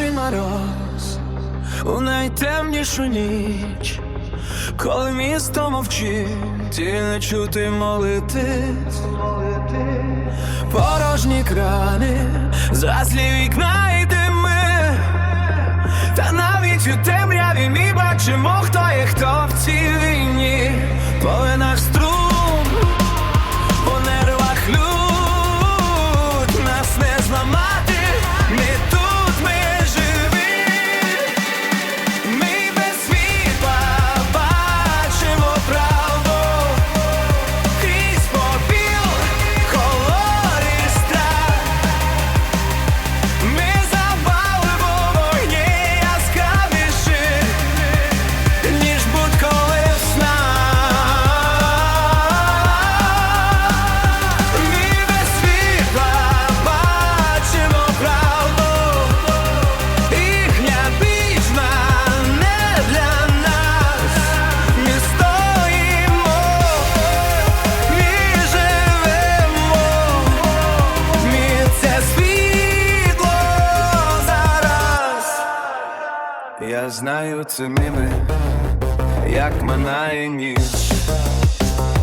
перший мороз у найтемнішу ніч, коли місто мовчить і не чути молити, порожні крани, заслі вікна і дими, та навіть у темряві ми бачимо. знаю це міни, як минає ніч,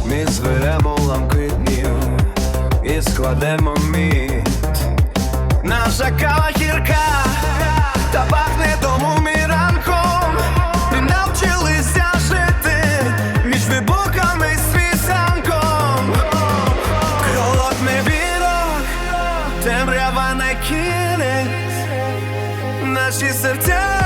ми зверемо ламки днів і складемо міт. Наша кава гірка, та пахне тому міранком. Ми навчилися жити між вибухами свісанком. Холодний вірок, темрява накине наші серця.